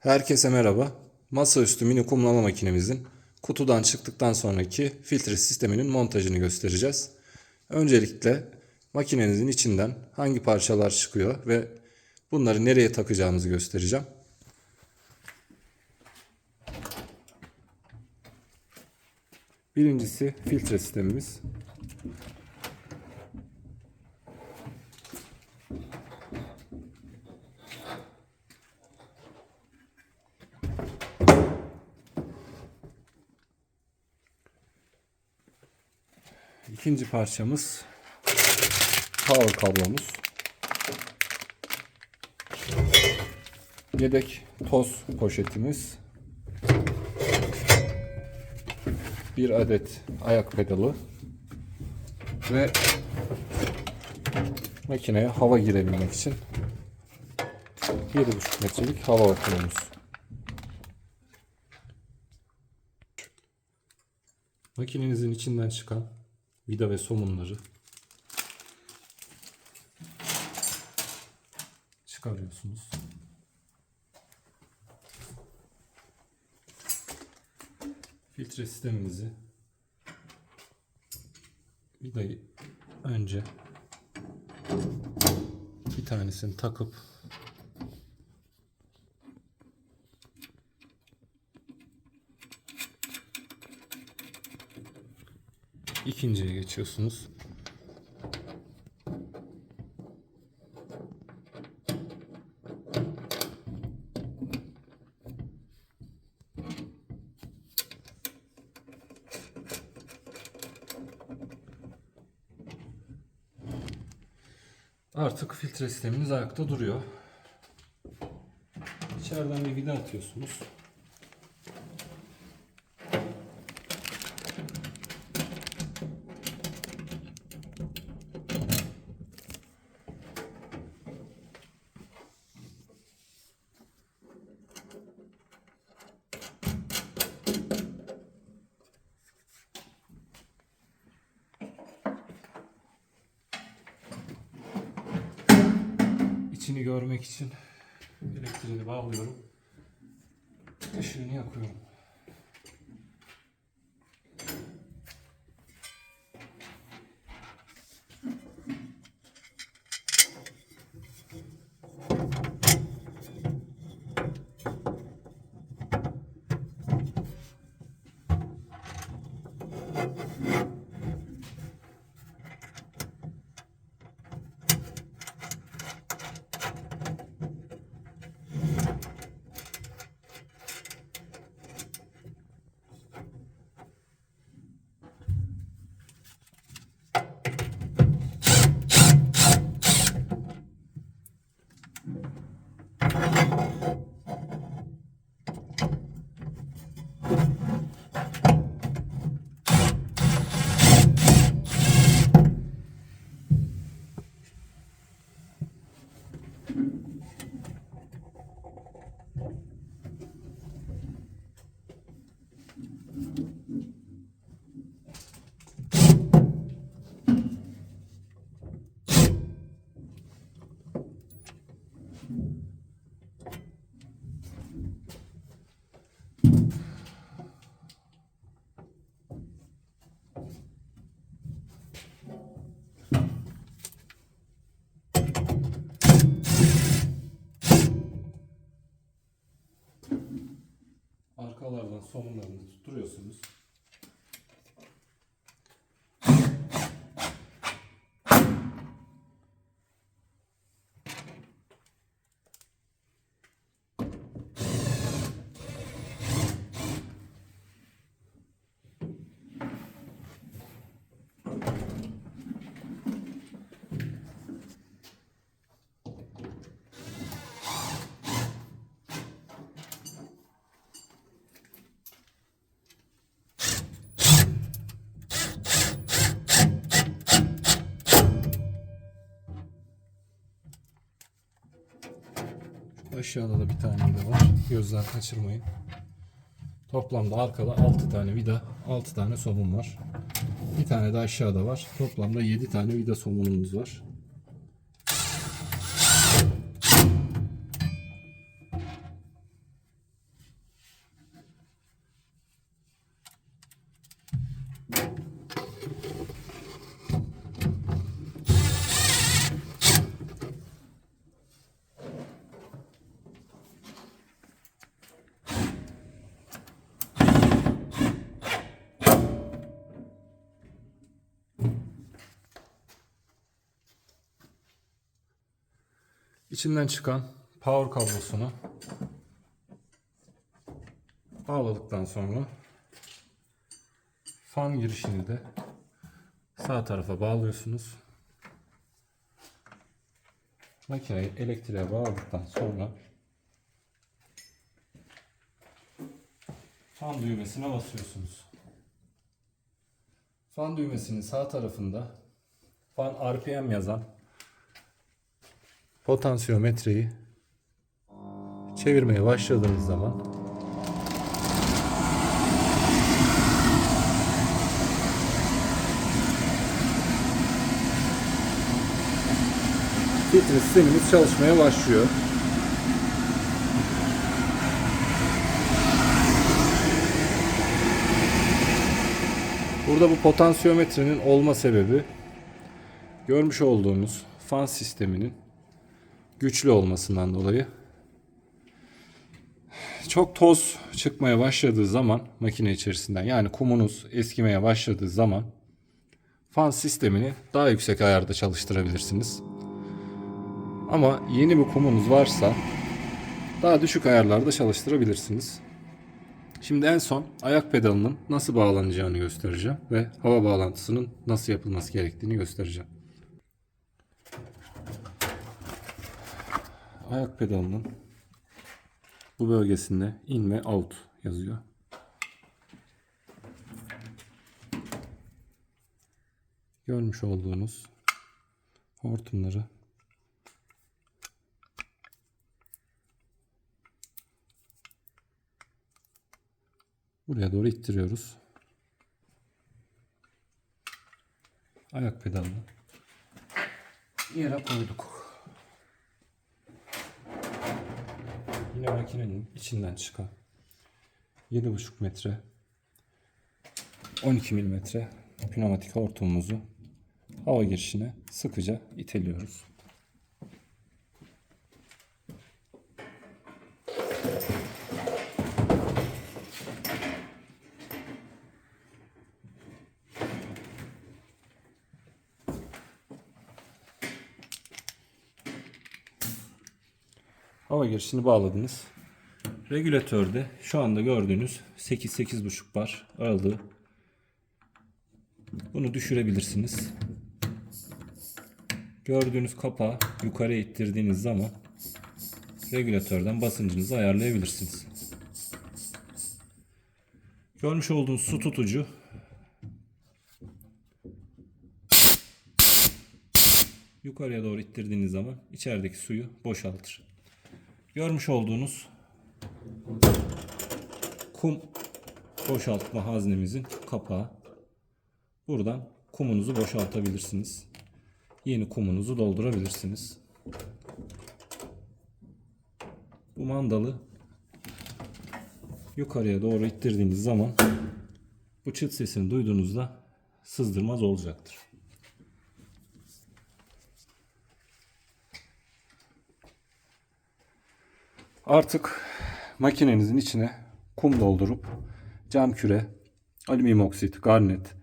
Herkese merhaba. Masaüstü mini kumlama makinemizin kutudan çıktıktan sonraki filtre sisteminin montajını göstereceğiz. Öncelikle makinenizin içinden hangi parçalar çıkıyor ve bunları nereye takacağımızı göstereceğim. Birincisi filtre sistemimiz. İkinci parçamız power kablomuz. Yedek toz poşetimiz. Bir adet ayak pedalı ve makineye hava girebilmek için 7,5 metrelik hava vakumumuz. Makinenizin içinden çıkan vida ve somunları çıkarıyorsunuz. Filtre sistemimizi vidayı önce bir tanesini takıp ikinciye geçiyorsunuz. Artık filtre sisteminiz ayakta duruyor. İçeriden bir vida atıyorsunuz. Görmek için elektriğini bağlıyorum. Işığını yakıyorum. Somunlarını tutturuyorsunuz. Aşağıda da bir tane vida var. Gözden kaçırmayın. Toplamda arkada 6 tane vida, 6 tane somun var. Bir tane de aşağıda var. Toplamda 7 tane vida somunumuz var. İçinden çıkan power kablosunu bağladıktan sonra fan girişini de sağ tarafa bağlıyorsunuz. Makineyi elektriğe bağladıktan sonra fan düğmesine basıyorsunuz. Fan düğmesinin sağ tarafında fan RPM yazan potansiyometreyi çevirmeye başladığınız zaman filtre sistemimiz çalışmaya başlıyor. Burada bu potansiyometrenin olma sebebi görmüş olduğunuz fan sisteminin güçlü olmasından dolayı çok toz çıkmaya başladığı zaman makine içerisinden yani kumunuz eskimeye başladığı zaman fan sistemini daha yüksek ayarda çalıştırabilirsiniz. Ama yeni bir kumunuz varsa daha düşük ayarlarda çalıştırabilirsiniz. Şimdi en son ayak pedalının nasıl bağlanacağını göstereceğim ve hava bağlantısının nasıl yapılması gerektiğini göstereceğim. Ayak pedalının bu bölgesinde in ve out yazıyor. Görmüş olduğunuz hortumları buraya doğru ittiriyoruz. Ayak pedalını yere koyduk. Yine makinenin içinden çıkan 7,5 metre 12 milimetre pneumatik hortumumuzu hava girişine sıkıca iteliyoruz. Hava girişini bağladınız. Regülatörde şu anda gördüğünüz 8-8,5 bar aralığı. Bunu düşürebilirsiniz. Gördüğünüz kapağı yukarıya ittirdiğiniz zaman regülatörden basıncınızı ayarlayabilirsiniz. Görmüş olduğunuz su tutucu yukarıya doğru ittirdiğiniz zaman içerideki suyu boşaltır. Görmüş olduğunuz kum boşaltma haznemizin kapağı. Buradan kumunuzu boşaltabilirsiniz. Yeni kumunuzu doldurabilirsiniz. Bu mandalı yukarıya doğru ittirdiğiniz zaman bu çıt sesini duyduğunuzda sızdırmaz olacaktır. Artık makinenizin içine kum doldurup cam küre, alüminyum oksit, garnet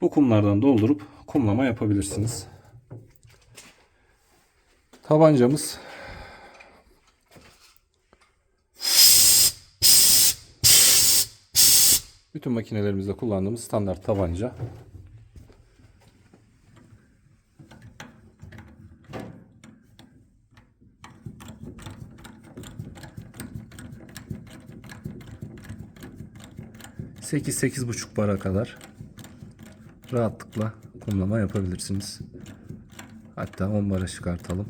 bu kumlardan doldurup kumlama yapabilirsiniz. Tabancamız bütün makinelerimizde kullandığımız standart tabanca. Sekiz sekiz buçuk bara kadar rahatlıkla kumlama yapabilirsiniz. Hatta 10 bara çıkartalım.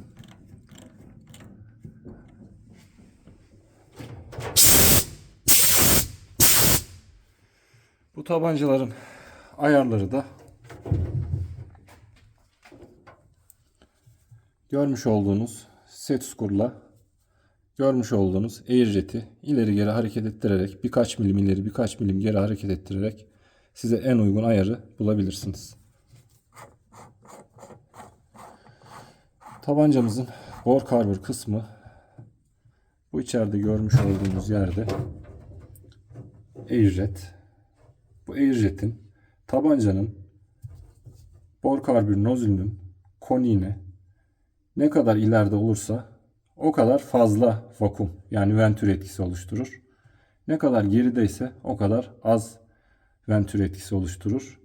Bu tabancaların ayarları da görmüş olduğunuz set skurla görmüş olduğunuz airjet'i ileri geri hareket ettirerek birkaç milim ileri birkaç milim geri hareket ettirerek size en uygun ayarı bulabilirsiniz. Tabancamızın bor karbür kısmı bu içeride görmüş olduğunuz yerde airjet. Bu airjet'in tabancanın bor karbür nozülünün koniğine ne kadar ileride olursa o kadar fazla vakum yani ventür etkisi oluşturur. Ne kadar gerideyse o kadar az ventür etkisi oluşturur.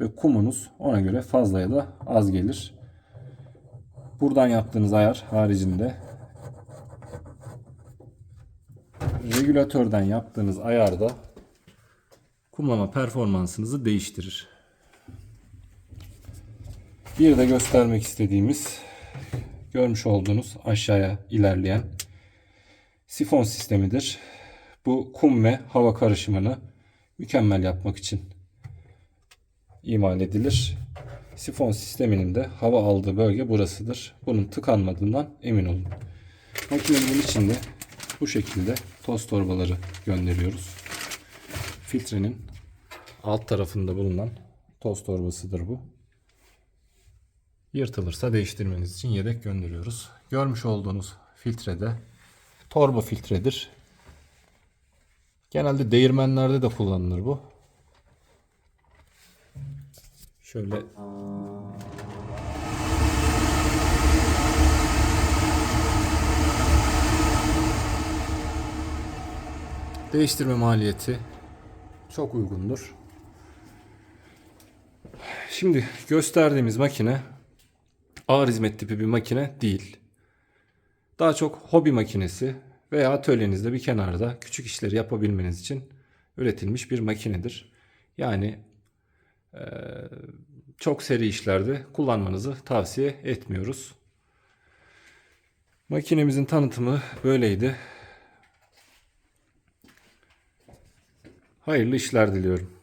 Ve kumunuz ona göre fazla ya da az gelir. Buradan yaptığınız ayar haricinde regülatörden yaptığınız ayarda kumlama performansınızı değiştirir. Bir de göstermek istediğimiz görmüş olduğunuz aşağıya ilerleyen sifon sistemidir. Bu kum ve hava karışımını mükemmel yapmak için imal edilir. Sifon sisteminin de hava aldığı bölge burasıdır. Bunun tıkanmadığından emin olun. Makinemizin içinde bu şekilde toz torbaları gönderiyoruz. Filtrenin alt tarafında bulunan toz torbasıdır bu. Yırtılırsa değiştirmeniz için yedek gönderiyoruz. Görmüş olduğunuz filtrede torba filtredir. Genelde değirmenlerde de kullanılır bu. Şöyle değiştirme maliyeti çok uygundur. Şimdi gösterdiğimiz makine ağır hizmet tipi bir makine değil. Daha çok hobi makinesi veya atölyenizde bir kenarda küçük işleri yapabilmeniz için üretilmiş bir makinedir. Yani çok seri işlerde kullanmanızı tavsiye etmiyoruz. Makinemizin tanıtımı böyleydi. Hayırlı işler diliyorum.